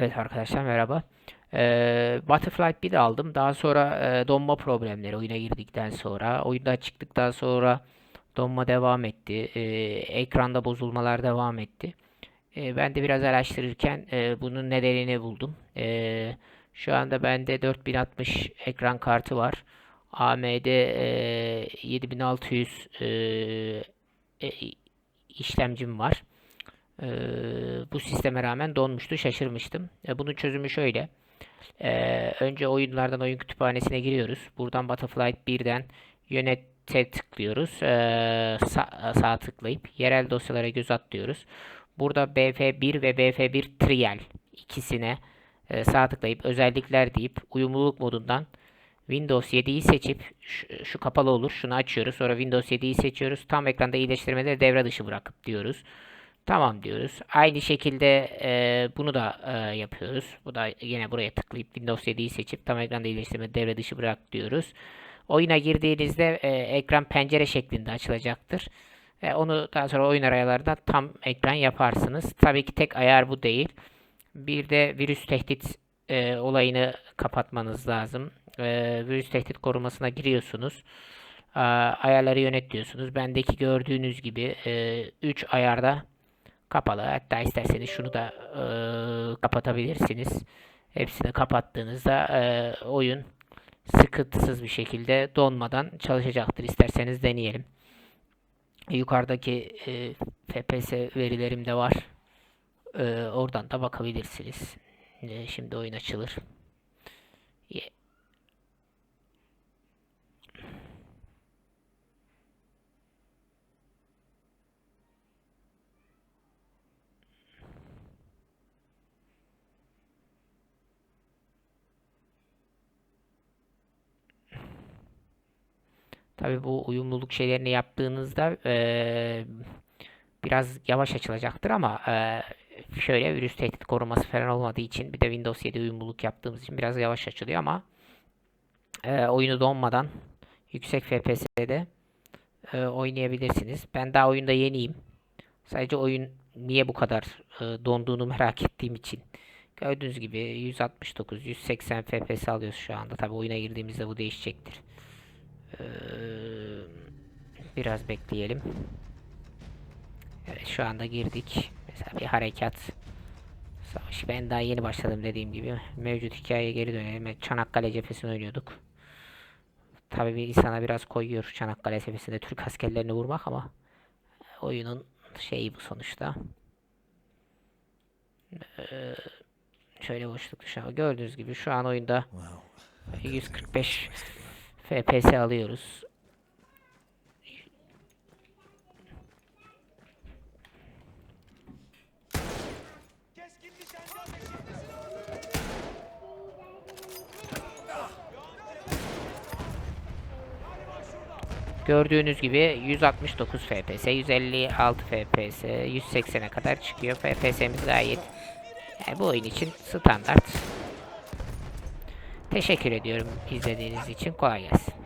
Evet arkadaşlar merhaba. Ee, Butterfly 1 aldım. Daha sonra e, donma problemleri oyuna girdikten sonra. Oyundan çıktıktan sonra donma devam etti. Ee, ekranda bozulmalar devam etti. Ee, ben de biraz araştırırken e, bunun nedenini buldum. Ee, şu anda bende 4060 ekran kartı var. AMD e, 7600 e, e, işlemcim var. Ee, bu sisteme rağmen donmuştu, şaşırmıştım. E, bunun çözümü şöyle. Ee, önce oyunlardan oyun kütüphanesine giriyoruz. Buradan Butterfly 1'den yönete tıklıyoruz. Ee, sağ, sağ tıklayıp yerel dosyalara göz atlıyoruz. Burada BF1 ve BF1 Trial ikisine e, sağ tıklayıp özellikler deyip uyumluluk modundan Windows 7'yi seçip şu, şu kapalı olur. Şunu açıyoruz. Sonra Windows 7'yi seçiyoruz. Tam ekranda iyileştirmeleri devre dışı bırakıp diyoruz. Tamam diyoruz. Aynı şekilde e, bunu da e, yapıyoruz. Bu da yine buraya tıklayıp Windows 7'yi seçip tam ekranda iyileştirme devre dışı bırak diyoruz. Oyuna girdiğinizde e, ekran pencere şeklinde açılacaktır. E, onu daha sonra oyun arayalarında tam ekran yaparsınız. Tabii ki tek ayar bu değil. Bir de virüs tehdit e, olayını kapatmanız lazım. E, virüs tehdit korumasına giriyorsunuz. E, ayarları yönet diyorsunuz. Bendeki gördüğünüz gibi 3 ayarda kapalı. Hatta isterseniz şunu da e, kapatabilirsiniz. Hepsini kapattığınızda e, oyun sıkıntısız bir şekilde donmadan çalışacaktır. İsterseniz deneyelim. Yukarıdaki e, FPS verilerim de var. E, oradan da bakabilirsiniz. E, şimdi oyun açılır. Ye- Tabii bu uyumluluk şeylerini yaptığınızda eee, biraz yavaş açılacaktır ama eee, şöyle virüs tehdit koruması falan olmadığı için bir de Windows 7 uyumluluk yaptığımız için biraz yavaş açılıyor ama eee, oyunu donmadan yüksek FPS'de eee, oynayabilirsiniz. Ben daha oyunda yeniyim. Sadece oyun niye bu kadar eee, donduğunu merak ettiğim için. Gördüğünüz gibi 169, 180 FPS alıyoruz şu anda. Tabii oyuna girdiğimizde bu değişecektir. Ee, biraz bekleyelim. Evet şu anda girdik. Mesela bir harekat. Savaş. Ben daha yeni başladım dediğim gibi. Mevcut hikayeye geri dönelim. Çanakkale cephesini oynuyorduk. Tabii bir insana biraz koyuyor Çanakkale cephesinde Türk askerlerini vurmak ama oyunun şeyi bu sonuçta. Ee, şöyle boşluk ama gördüğünüz gibi şu an oyunda 145 FPS alıyoruz. Gördüğünüz gibi 169 FPS, 156 FPS, 180'e kadar çıkıyor. FPS'miz gayet yani bu oyun için standart. Teşekkür ediyorum izlediğiniz için. Kolay gelsin.